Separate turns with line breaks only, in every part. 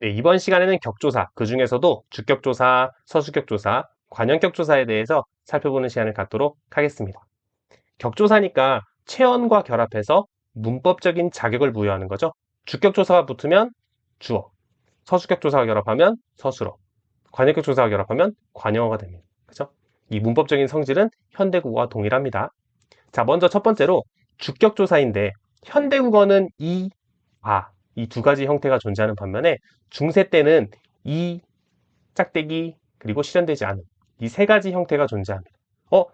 네, 이번 시간에는 격조사, 그 중에서도 주격조사, 서수격조사, 관형격조사에 대해서 살펴보는 시간을 갖도록 하겠습니다. 격조사니까 체언과 결합해서 문법적인 자격을 부여하는 거죠. 주격조사가 붙으면 주어, 서수격조사가 결합하면 서술어, 관형격조사가 결합하면 관형어가 됩니다. 그죠? 이 문법적인 성질은 현대국어와 동일합니다. 자, 먼저 첫 번째로 주격조사인데 현대국어는 이, 아, 이 두 가지 형태가 존재하는 반면에 중세 때는 이 짝대기 그리고 실현되지 않은 이 세 가지 형태가 존재합니다. 어,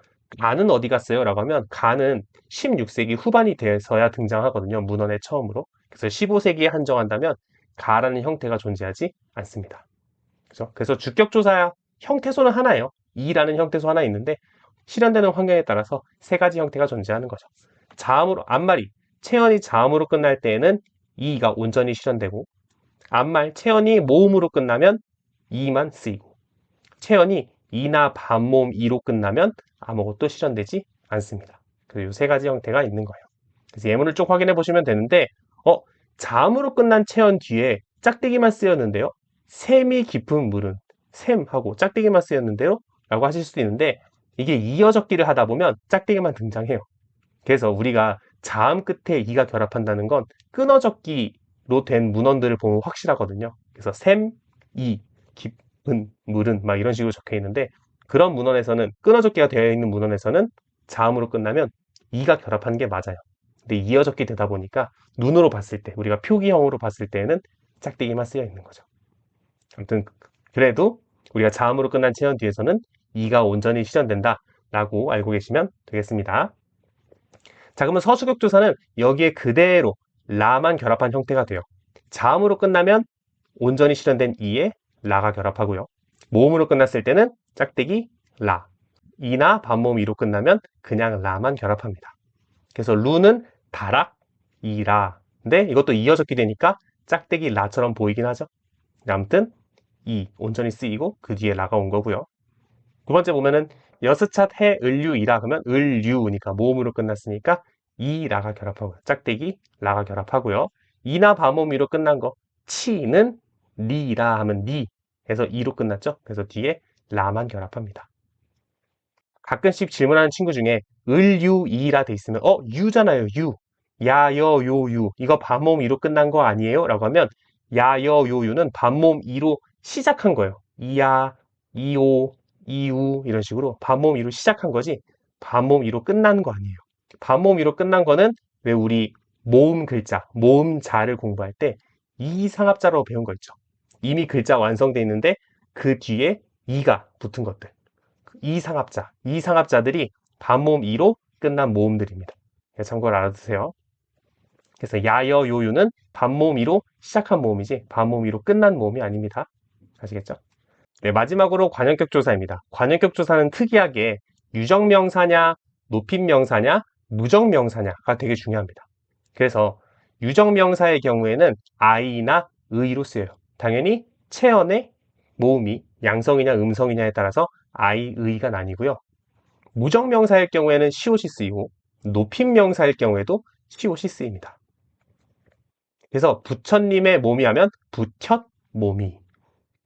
가는 어디 갔어요? 라고 하면 가는 16세기 후반이 돼서야 등장하거든요. 문헌의 처음으로. 그래서 15세기에 한정한다면 가라는 형태가 존재하지 않습니다. 그죠? 그래서 주격조사 형태소는 하나예요. 이라는 형태소 하나 있는데 실현되는 환경에 따라서 세 가지 형태가 존재하는 거죠. 자음으로 앞말이 체언이 자음으로 끝날 때에는 이가 온전히 실현되고 앞말 체언이 모음으로 끝나면 이만 쓰이고 체언이 이나 반모음 이로 끝나면 아무것도 실현되지 않습니다. 그래서 이세 가지 형태가 있는 거예요. 그래서 예문을 쭉 확인해 보시면 되는데 어 자음으로 끝난 체언 뒤에 짝대기만 쓰였는데요. 샘이 깊은 물은 샘하고 짝대기만 쓰였는데요. 라고 하실 수도 있는데 이게 이어 적기를 하다 보면 짝대기만 등장해요. 그래서 우리가 자음 끝에 이가 결합한다는 건 끊어 적기로 된 문헌들을 보면 확실하거든요. 그래서 샘, 이, 깊은 물은 막 이런 식으로 적혀 있는데 그런 문헌에서는 끊어 적기가 되어 있는 문헌에서는 자음으로 끝나면 이가 결합한 게 맞아요. 근데 이어 적기 되다 보니까 눈으로 봤을 때 우리가 표기형으로 봤을 때는 짝대기만 쓰여 있는 거죠. 아무튼 그래도 우리가 자음으로 끝난 체언 뒤에서는 이가 온전히 실현된다 라고 알고 계시면 되겠습니다. 자 그러면 서수격 조사는 여기에 그대로 라만 결합한 형태가 돼요. 자음으로 끝나면 온전히 실현된 이에 라가 결합하고요. 모음으로 끝났을 때는 짝대기 라. 이나 반모음 이로 끝나면 그냥 라만 결합합니다. 그래서 루는 다락 이라. 근데 이것도 이어졌게 되니까 짝대기 라처럼 보이긴 하죠. 아무튼 이 온전히 쓰이고 그 뒤에 라가 온 거고요. 두 번째 보면은 여스찻 해 을류이라 그러면 을류니까 모음으로 끝났으니까 이 라가 결합하고요. 짝대기 라가 결합하고요. 이나 반모음이로 끝난 거 치는 리라 하면 니 해서 이로 끝났죠. 그래서 뒤에 라만 결합합니다. 가끔씩 질문하는 친구 중에 을유이라 돼 있으면 어 유잖아요 유 야여 요유 이거 반모음 이로 끝난 거 아니에요? 라고 하면 야여 요유는 반모음 이로 시작한 거예요. 이야 이오 이우 이런 식으로 반모음 이로 시작한 거지 반모음 이로 끝난 거 아니에요. 반모음 이로 끝난 거는 왜 우리 모음 글자, 모음 자를 공부할 때 이 상합자라고 배운 거 있죠. 이미 글자 완성돼 있는데 그 뒤에 이가 붙은 것들. 이 상합자, 이 상합자들이 반모음 이로 끝난 모음들입니다. 참고를 알아두세요. 그래서 야여 요유는 반모음 이로 시작한 모음이지 반모음 이로 끝난 모음이 아닙니다. 아시겠죠? 네, 마지막으로 관형격 조사입니다. 관형격 조사는 특이하게 유정명사냐, 높임명사냐, 무정명사냐가 되게 중요합니다. 그래서 유정명사의 경우에는 아이나 의로 쓰여요. 당연히 체언의 모음이 양성이냐 음성이냐에 따라서 아이, 의가 나뉘고요. 무정명사일 경우에는 시옷이 쓰이고 높임명사일 경우에도 시옷이 쓰입니다. 그래서 부처님의 몸이 하면 부처 몸이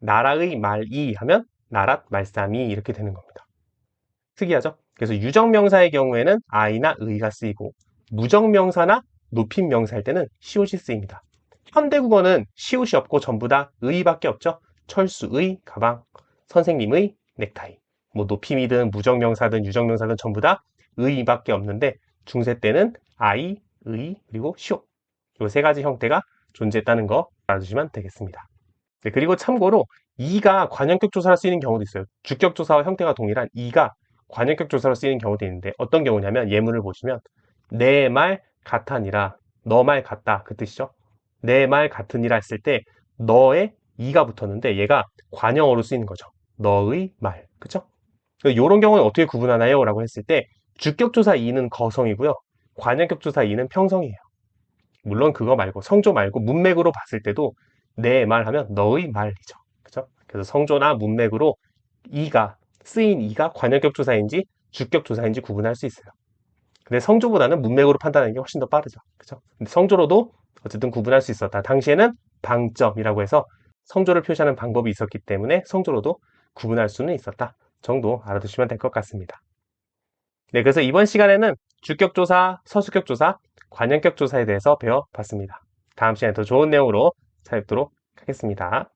나라의 말이 하면 나랏 말쌈이 이렇게 되는 겁니다. 특이하죠? 그래서 유정명사의 경우에는 아이나 의가 쓰이고 무정명사나 높임명사일 때는 시옷이 쓰입니다. 현대국어는 시옷이 없고 전부 다 의밖에 없죠. 철수의 가방, 선생님의 넥타이. 뭐 높임이든 무정명사든 유정명사든 전부 다 의밖에 없는데 중세 때는 아이, 의, 그리고 시옷. 이세 가지 형태가 존재했다는 거 알아주시면 되겠습니다. 네, 그리고 참고로 이가 관형격 조사로 쓰이는 경우도 있어요. 주격 조사와 형태가 동일한 이가 관형격 조사로 쓰이는 경우도 있는데 어떤 경우냐면 예문을 보시면 내 말 같아니라 너 말 같다 그 뜻이죠. 내 말 같으니라 했을 때 너의 이가 붙었는데 얘가 관형어로 쓰이는 거죠. 너의 말 그쵸? 이런 경우는 어떻게 구분하나요? 라고 했을 때 주격조사 이는 거성이고요. 관형격조사 이는 평성이에요. 물론 그거 말고 성조 말고 문맥으로 봤을 때도 내 말 하면 너의 말이죠. 그죠? 그래서 성조나 문맥으로 이가 쓰인 이가 관형격조사인지 주격 조사인지 구분할 수 있어요. 근데 성조보다는 문맥으로 판단하는 게 훨씬 더 빠르죠. 그죠? 근데 성조로도 어쨌든 구분할 수 있었다. 당시에는 방점이라고 해서 성조를 표시하는 방법이 있었기 때문에 성조로도 구분할 수는 있었다 정도 알아두시면 될 것 같습니다. 네, 그래서 이번 시간에는 주격조사, 서주격조사, 관형격조사에 대해서 배워봤습니다. 다음 시간에 더 좋은 내용으로 찾아뵙도록 하겠습니다.